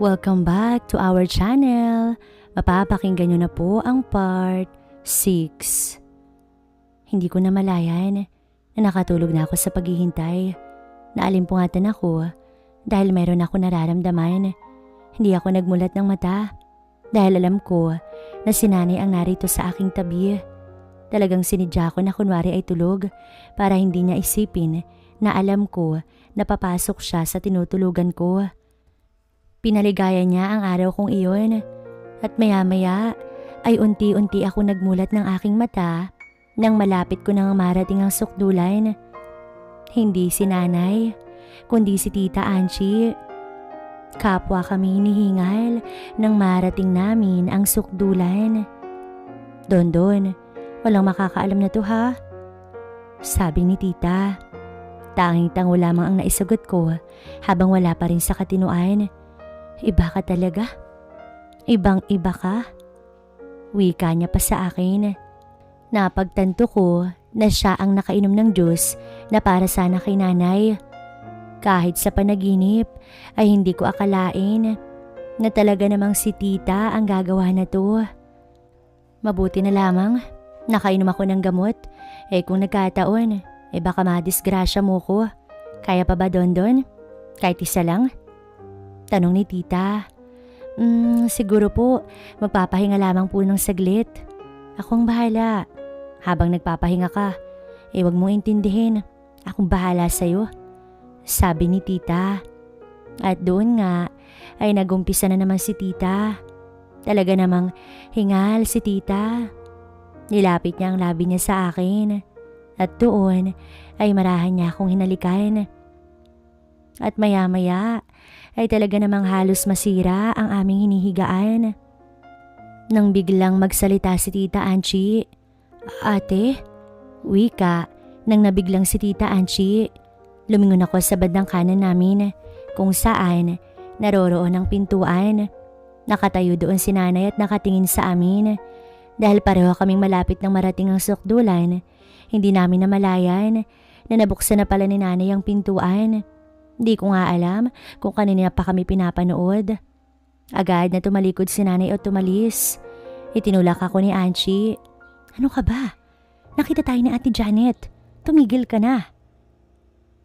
Welcome back to our channel. Mapapakinggan nyo na po ang part 6. Hindi ko na malayan na nakatulog na ako sa paghihintay. Naalimpungatan ako dahil meron ako nararamdaman. Hindi ako nagmulat ng mata dahil alam ko na si nanay ang narito sa aking tabi. Talagang sinidya ko na kunwari ay tulog para hindi niya isipin na alam ko na papasok siya sa tinutulugan ko. Pinaligaya niya ang araw kong iyon at maya-maya ay unti-unti ako nagmulat ng aking mata nang malapit ko nang marating ang sukdulan. Hindi si nanay, kundi si tita Anchi. Kapwa kami hinihingal nang marating namin ang sukdulan. Don Don, walang makakaalam na to ha? Sabi ni tita. Tanging tango lamang ang naisagot ko habang wala pa rin sa katinuan. Iba ka talaga. Ibang iba ka. Wika niya pa sa akin. Napagtanto ko na siya ang nakainom ng juice na para sana kay nanay. Kahit sa panaginip ay hindi ko akalain na talaga namang si tita ang gagawa na to. Mabuti na lamang, nakainom ako ng gamot. Eh kung nagkataon, eh baka madisgrasya mo ko. Kaya pa ba Don Don? Kahit isa lang? Tanong ni tita. Hmm, siguro po, magpapahinga lamang po ng saglit. Akong bahala. Habang nagpapahinga ka, eh wag mong intindihin. Akong bahala sa'yo. Sabi ni tita. At doon nga, ay nagumpisa na naman si tita. Talaga namang hingal si tita. Nilapit niya ang labi niya sa akin. At doon ay marahan niya akong hinalikan. At maya-maya ay talaga namang halos masira ang aming hinihigaan. Nang biglang magsalita si Tita Anchi, Ate, wika, nang nabiglang si Tita Anchi, lumingon ako sa bandang kanan namin kung saan naroroon ang pintuan. Nakatayo doon si nanay at nakatingin sa amin. Dahil pareho kaming malapit ng marating ang sukdulan, hindi namin namalayan na nabuksan na pala ni nanay ang pintuan. Di ko nga alam kung kanina pa kami pinapanood. Agad na tumalikod si nanay o tumalis. Itinulak ako ni Anchi. Ano ka ba? Nakita tayo ni Ate Janet. Tumigil ka na.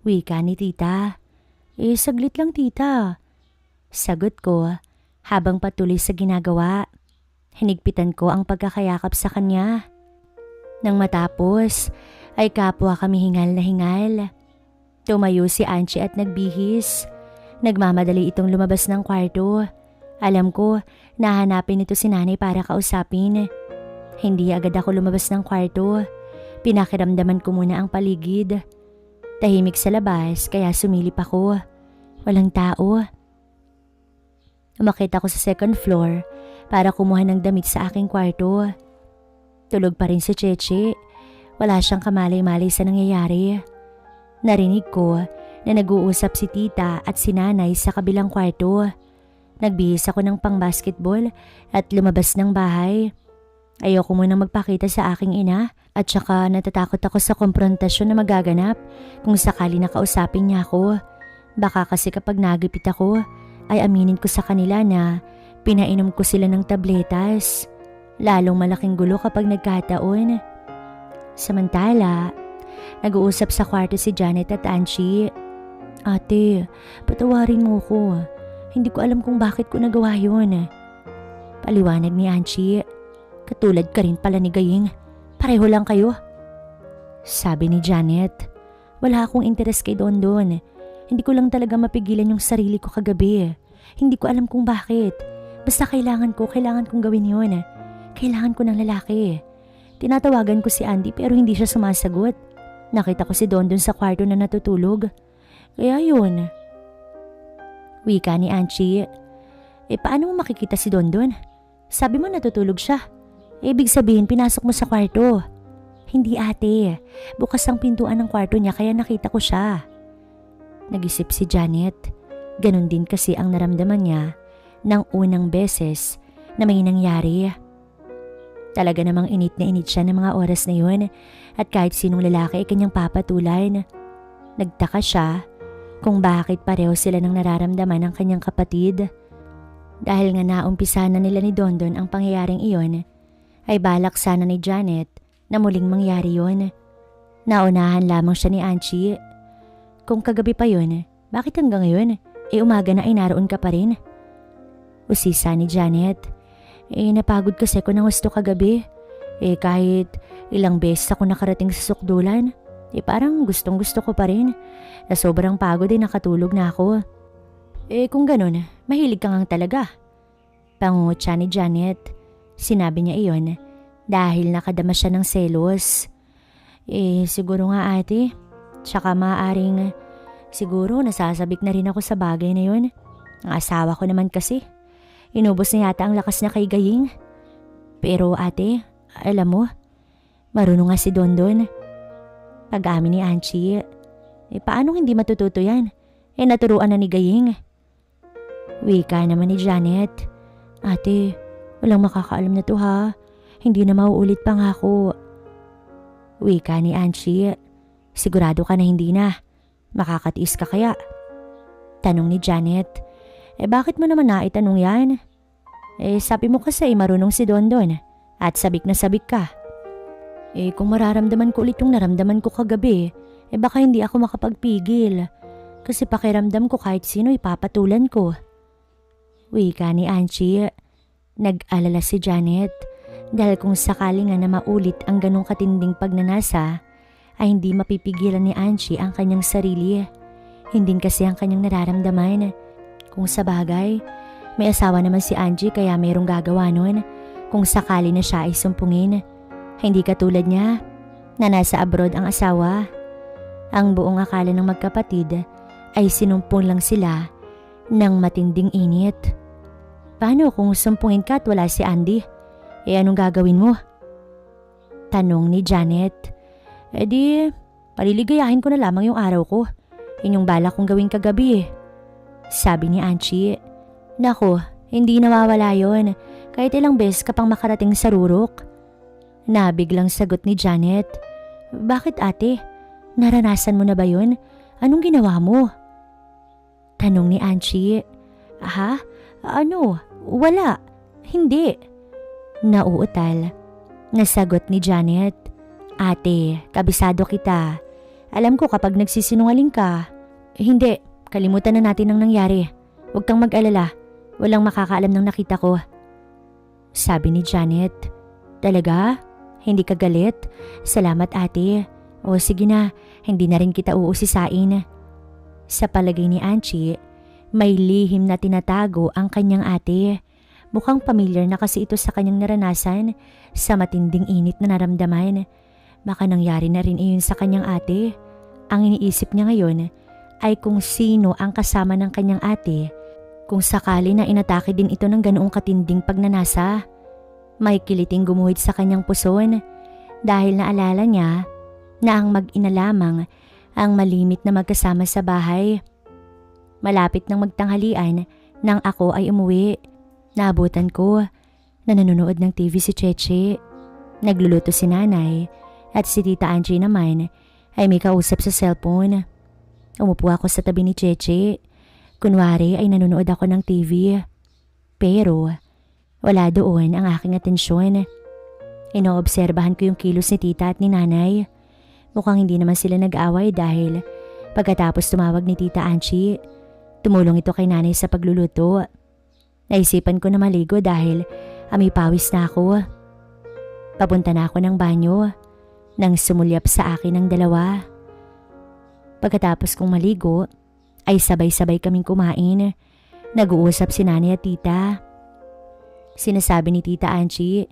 Wika ni tita. Eh, saglit lang tita. Sagot ko habang patuloy sa ginagawa. Hinigpitan ko ang pagkakayakap sa kanya. Nang matapos, ay kapwa kami hingal na hingal. Tumayo si Anchi at nagbihis. Nagmamadali itong lumabas ng kwarto. Alam ko, nahanapin ito si nanay para kausapin. Hindi agad ako lumabas ng kwarto. Pinakiramdaman ko muna ang paligid. Tahimik sa labas kaya sumilip ako. Walang tao. Umakit ako sa second floor para kumuha ng damit sa aking kwarto. Tulog pa rin si Cheche. Wala siyang kamalay-malay sa nangyayari. Narinig ko na nag-uusap si tita at si nanay sa kabilang kwarto. Nagbihis ako ng pang-basketball at lumabas ng bahay. Ayoko munang magpakita sa aking ina at saka natatakot ako sa komprontasyon na magaganap kung sakali nakausapin niya ako. Baka kasi kapag nagipit ako ay aminin ko sa kanila na pinainom ko sila ng tabletas. Lalong malaking gulo kapag nagkataon. Samantala, nag-uusap sa kwarto si Janet at Anchi. Ate, patawarin mo ko. Hindi ko alam kung bakit ko nagawa yun. Paliwanag ni Anchi. Katulad ka rin pala ni Gaying. Pareho lang kayo. Sabi ni Janet. Wala akong interes kay Don Don. Hindi ko lang talaga mapigilan yung sarili ko kagabi. Hindi ko alam kung bakit. Basta kailangan ko, kailangan kong gawin yun. Kailangan ko ng lalaki. Tinatawagan ko si Andy pero hindi siya sumasagot. Nakita ko si Don dun sa kwarto na natutulog. Kaya yun. Wika ni Anchi. Eh paano mo makikita si Don Don? Sabi mo natutulog siya. Ibig sabihin pinasok mo sa kwarto. Hindi ate. Bukas ang pintuan ng kwarto niya kaya nakita ko siya. Nag-isip si Janet. Ganon din kasi ang naramdaman niya ng unang beses na may nangyari. Talaga namang init na init siya ng mga oras na yun at kahit sinong lalaki ay kanyang papatulan. Nagtaka siya kung bakit pareho sila ng nararamdaman ng kanyang kapatid. Dahil nga naumpisa na nila ni Dondon ang pangyayaring iyon, ay balak sana ni Janet na muling mangyari yon. Naunahan lamang siya ni Anchi. Kung kagabi pa yon, bakit hanggang ngayon, eh umaga na ay naroon ka pa rin? Usisa ni Janet. Eh napagod kasi ko ng gusto kagabi. Eh kahit ilang beses ako nakarating sa sukdulan, eh parang gustong gusto ko pa rin. Na sobrang pagod eh nakatulog na ako. Eh kung ganun, mahilig ka ngang talaga. Pangungutya ni Janet. Sinabi niya iyon dahil nakadama siya ng selos. Eh siguro nga ate, tsaka maaaring siguro nasasabik na rin ako sa bagay na yun. Ang asawa ko naman kasi. Inubos na yata ang lakas niya kay Gaying. Pero ate, alam mo, marunong nga si Dondon. Pag-amin ni Anchi, eh paano hindi matututo yan? Eh naturuan na ni Gaying. Wika naman ni Janet. Ate, walang makakaalam na to ha. Hindi na mauulit pa nga ako. Wika ni Anchi. Sigurado ka na hindi na. Makakatiis ka kaya? Tanong ni Janet. Eh bakit mo naman naitanong yan? Eh sabi mo kasi marunong si Dondon at sabik na sabik ka. Eh kung mararamdaman ko ulit yung naramdaman ko kagabi, eh baka hindi ako makapagpigil. Kasi pakiramdam ko kahit sino ipapatulan ko. Wika ni Anchi. Nag-alala si Janet dahil kung sakali nga na maulit ang ganong katinding pagnanasa ay hindi mapipigilan ni Anchi ang kanyang sarili. Hindi kasi ang kanyang nararamdaman. Kung sa bagay, may asawa naman si Angie kaya mayroong gagawa nun kung sakali na siya ay sumpungin. Hindi katulad niya na nasa abroad ang asawa. Ang buong akala ng magkapatid ay sinumpong lang sila ng matinding init. Paano kung sumpungin ka at wala si Andy? E anong gagawin mo? Tanong ni Janet. E di, paliligayahin ko na lamang yung araw ko. Yun yung bala kong gawin kagabi eh. Sabi ni Anchi. Nako, hindi nawawala yon. Kahit ilang beses ka pang makarating sa rurok. Nabiglang sagot ni Janet. Bakit ate? Naranasan mo na ba yun? Anong ginawa mo? Tanong ni Anchi. Ha? Ano? Wala. Hindi. Nauutal. Nasagot ni Janet. Ate, kabisado kita. Alam ko kapag nagsisinungaling ka. Hindi, kalimutan na natin ang nangyari. Huwag kang mag-alala. Walang makakaalam ng nakita ko. Sabi ni Janet. Talaga? Hindi ka galit? Salamat ate. O sige na, hindi na rin kita uusisain. Sa palagay ni Anchi, may lihim na tinatago ang kanyang ate. Mukhang familiar na kasi ito sa kanyang naranasan sa matinding init na naramdaman. Baka nangyari na rin iyon sa kanyang ate. Ang iniisip niya ngayon ay kung sino ang kasama ng kanyang ate kung sakali na inatake din ito ng ganoong katinding pagnanasa. May kiliting gumuhit sa kanyang puson dahil naalala niya na ang mag-ina lamang ang malimit na magkasama sa bahay. Malapit ng magtanghalian nang ako ay umuwi. Naabutan ko na nanonood ng TV si Cheche. Nagluluto si nanay at si tita Angie naman ay may kausap sa cellphone. Umupo ako sa tabi ni Cheche. Kunwari ay nanonood ako ng TV. Pero wala doon ang aking atensyon. Inoobserbahan ko yung kilos ni tita at ni nanay. Mukhang hindi naman sila nag-away dahil pagkatapos tumawag ni tita Anchi, tumulong ito kay nanay sa pagluluto. Naisipan ko na maligo dahil amoy pawis na ako. Papunta na ako ng banyo nang sumulyap sa akin ng dalawa. Pagkatapos kong maligo, ay sabay-sabay kaming kumain. Nag-uusap si nanay at tita. Sinasabi ni tita Anchi,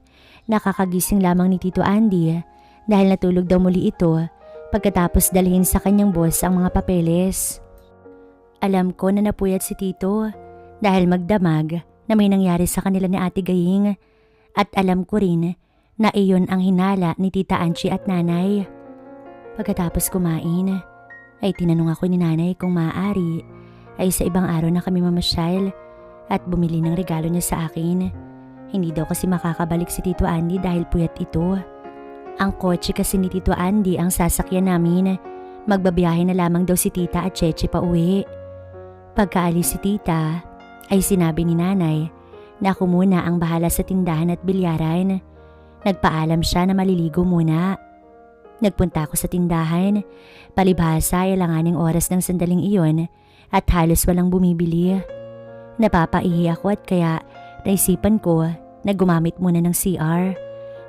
nakakagising lamang ni tito Andy dahil natulog daw muli ito pagkatapos dalhin sa kanyang boss ang mga papeles. Alam ko na napuyat si tito dahil magdamag na may nangyari sa kanila ni ate Gaying at alam ko rin na iyon ang hinala ni tita Anchi at nanay. Pagkatapos kumain, ay tinanong ako ni nanay kung maaari ay sa ibang araw na kami mamasyal at bumili ng regalo niya sa akin. Hindi daw kasi makakabalik si Tito Andy dahil puyat ito. Ang kotse kasi ni Tito Andy ang sasakyan namin. Magbabiyahe na lamang daw si Tita at Cheche pa uwi. Pagkaalis si Tita, ay sinabi ni nanay na ako muna ang bahala sa tindahan at bilyaran. Nagpaalam siya na maliligo muna. Nagpunta ako sa tindahan. Palibhasa ay langaning oras ng sandaling iyon at halos walang bumibili. Napapaihi ako at kaya naisipan ko na gumamit muna ng CR.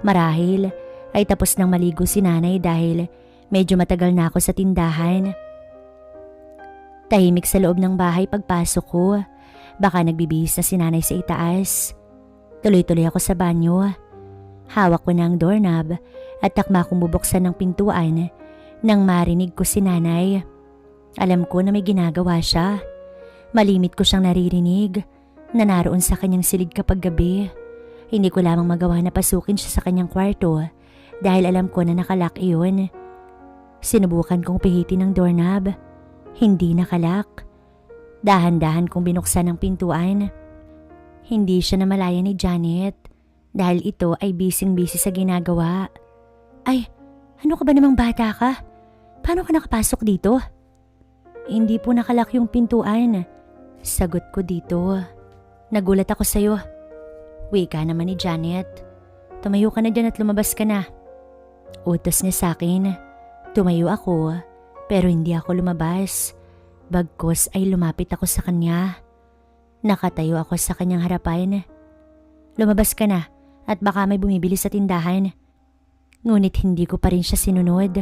Marahil ay tapos nang maligo si nanay dahil medyo matagal na ako sa tindahan. Tahimik sa loob ng bahay pagpasok ko. Baka nagbibihis na si nanay sa itaas. Tuloy-tuloy ako sa banyo. Hawak ko na ang doorknob at takma kong bubuksan ng pintuan nang marinig ko si nanay. Alam ko na may ginagawa siya. Malimit ko siyang naririnig na naroon sa kanyang silid kapag gabi. Hindi ko lamang magawa na pasukin siya sa kanyang kwarto dahil alam ko na nakalak iyon. Sinubukan kong pihitin ang doorknob. Hindi nakalak. Dahan-dahan kong binuksan ang pintuan. Hindi siya namalaya ni Janet dahil ito ay bising-busy sa ginagawa. Ay, ano ka ba namang bata ka? Paano ka nakapasok dito? Hindi po nakalak yung pintuan. Sagot ko dito. Nagulat ako sa'yo. Wika naman ni Janet. Tumayo ka na dyan at lumabas ka na. Utos niya sa akin. Tumayo ako pero hindi ako lumabas. Bagkos ay lumapit ako sa kanya. Nakatayo ako sa kanyang harapan. Lumabas ka na at baka may bumibili sa tindahan. Ngunit hindi ko pa rin siya sinunod.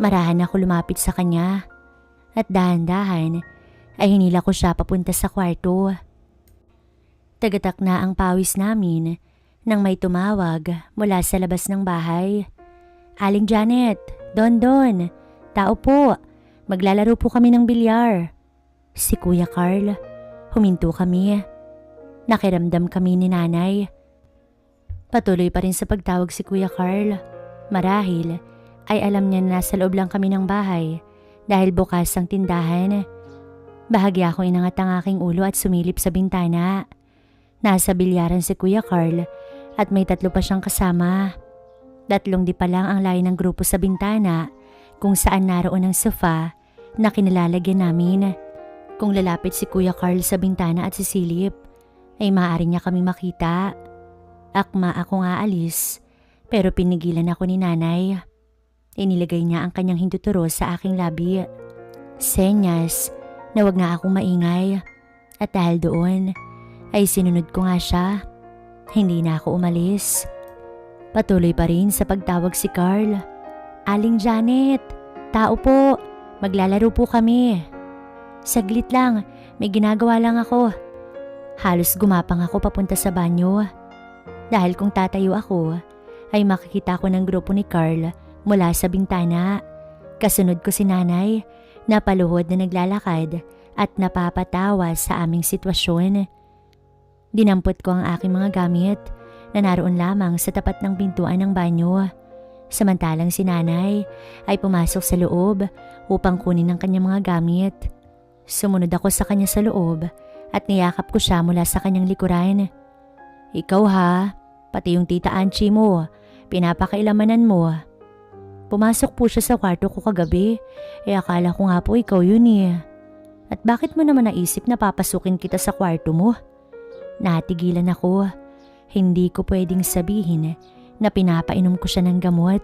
Marahan ako lumapit sa kanya at dahan-dahan ay hinila ko siya papunta sa kwarto. Tagatak na ang pawis namin nang may tumawag mula sa labas ng bahay. Aling Janet, Don Don, tao po, maglalaro po kami ng bilyar. Si Kuya Carl, huminto kami. Nakiramdam kami ni nanay. Patuloy pa rin sa pagtawag si Kuya Carl. Marahil ay alam niya na nasa loob lang kami ng bahay dahil bukas ang tindahan. Bahagya akong inangat ang aking ulo at sumilip sa bintana. Nasa bilyaran si Kuya Carl at may tatlo pa siyang kasama. Tatlong di pa lang ang layo ng grupo sa bintana kung saan naroon ang sofa na kinalalagyan namin. Kung lalapit si Kuya Carl sa bintana at sisilip, ay maaari niya kami makita. Akma akong aalis pero pinigilan ako ni nanay. Inilagay niya ang kanyang hinduturo sa aking labi. Senyas na wag na akong maingay. At dahil doon, ay sinunod ko nga siya. Hindi na ako umalis. Patuloy pa rin sa pagtawag si Carl. Aling Janet, tao po, maglalaro po kami. Saglit lang, may ginagawa lang ako. Halos gumapang ako papunta sa banyo. Dahil kung tatayo ako, ay makikita ko ng grupo ni Carl mula sa bintana. Kasunod ko si nanay, napaluhod na naglalakad at napapatawa sa aming sitwasyon. Dinampot ko ang aking mga gamit na naroon lamang sa tapat ng pintuan ng banyo. Samantalang si nanay ay pumasok sa loob upang kunin ang kanyang mga gamit. Sumunod ako sa kanya sa loob at niyakap ko siya mula sa kanyang likuran. Ikaw ha, pati yung tita Anchi mo, pinapakailamanan mo. Pumasok po siya sa kwarto ko kagabi, eh akala ko nga po ikaw yun eh. At bakit mo naman naisip na papasukin kita sa kwarto mo? Natigilan ako. Hindi ko pwedeng sabihin na pinapainom ko siya ng gamot.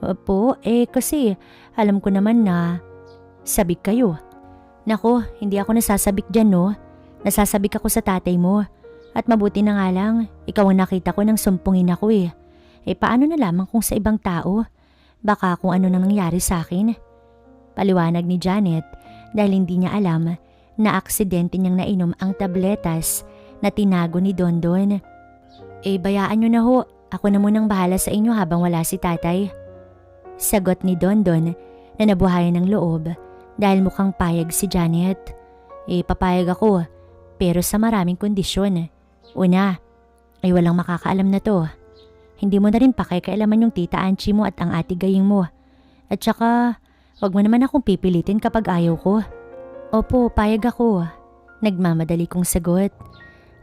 Opo, eh kasi alam ko naman na sabik kayo. Nako, hindi ako nasasabik dyan no. Nasasabik ako sa tatay mo. At mabuti na nga lang, ikaw ang nakita ko nang sumpungin ako eh. Eh paano na lamang kung sa ibang tao? Baka kung ano nang nangyari sa akin. Paliwanag ni Janet dahil hindi niya alam na aksidente niyang nainom ang tabletas na tinago ni Dondon. Eh bayaan niyo na ho, ako na munang bahala sa inyo habang wala si tatay. Sagot ni Dondon na nabuhayan ng loob dahil mukhang payag si Janet. Eh papayag ako pero sa maraming kondisyon. Una, ay walang makakaalam na to. Hindi mo na rin pakikialaman yung tita Anchi mo at ang ate gaying mo. At saka, wag mo naman akong pipilitin kapag ayaw ko. Opo, payag ako. Nagmamadali kong sagot.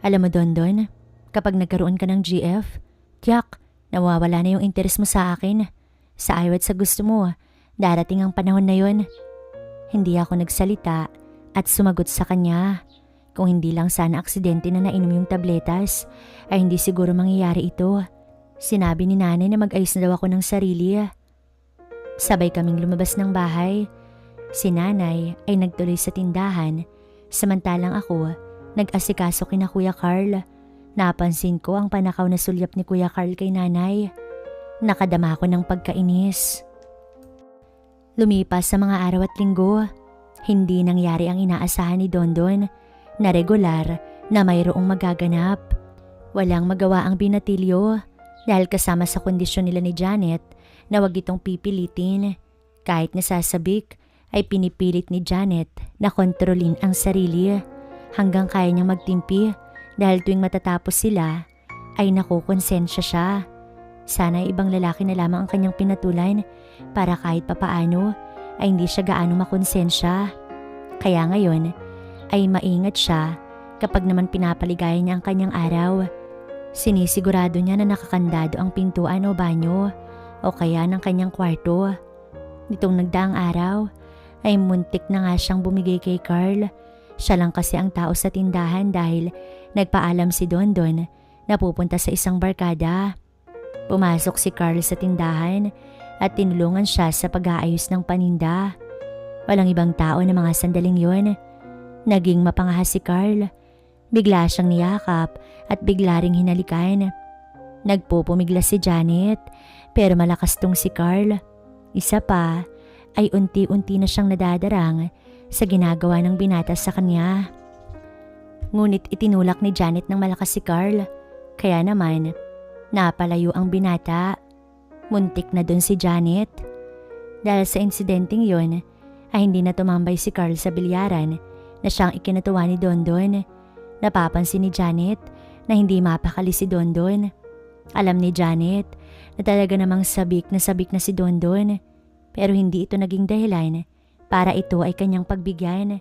Alam mo, Dondon, kapag nagkaroon ka ng GF, tiyak, nawawala na yung interes mo sa akin. Sa ayaw at sa gusto mo, darating ang panahon na yon. Hindi ako nagsalita at sumagot sa kanya. Kung hindi lang sana aksidente na nainom yung tabletas, ay hindi siguro mangyayari ito. Sinabi ni nanay na mag-ayos na daw ako ng sarili. Sabay kaming lumabas ng bahay. Si nanay ay nagtuloy sa tindahan, samantalang ako nag-asikaso kina Kuya Carl. Napansin ko ang panakaw na sulyap ni Kuya Carl kay nanay. Nakadama ko ng pagkainis. Lumipas sa mga araw at linggo, hindi nangyari ang inaasahan ni Dondon na regular na mayroong magaganap. Walang magawa ang binatilyo dahil kasama sa kondisyon nila ni Janet na wag itong pipilitin. Kahit nasasabik ay pinipilit ni Janet na kontrolin ang sarili hanggang kaya niyang magtimpi dahil tuwing matatapos sila ay nakukonsensya siya. Sana ibang lalaki na lamang ang kanyang pinatulan para kahit papaano ay hindi siya gaano makonsensya. Kaya ngayon ay maingat siya kapag naman pinapaligayan niya ang kanyang araw. Sinisigurado niya na nakakandado ang pintuan o banyo o kaya ng kanyang kwarto. Nitong nagdaang araw ay muntik na nga siyang bumigay kay Carl. Siya lang kasi ang tao sa tindahan dahil nagpaalam si Dondon na pupunta sa isang barkada. Pumasok si Carl sa tindahan at tinulungan siya sa pag-aayos ng paninda. Walang ibang tao na mga sandaling yon. Naging mapangahas si Carl. Bigla siyang niyakap at bigla ring hinalikan. Nagpupumigla si Janet pero malakas tong si Carl. Isa pa ay unti-unti na siyang nadadarang sa ginagawa ng binata sa kanya. Ngunit itinulak ni Janet ng malakas si Carl. Kaya naman, napalayo ang binata. Muntik na dun si Janet. Dahil sa insidenteng yon, ay hindi na tumambay si Carl sa bilyaran na siyang ikinatuwa ni Dondon. Napapansin ni Janet na hindi mapakali si Dondon. Alam ni Janet na talaga namang sabik na sabik na si Dondon pero hindi ito naging dahilan para ito ay kanyang pagbigyan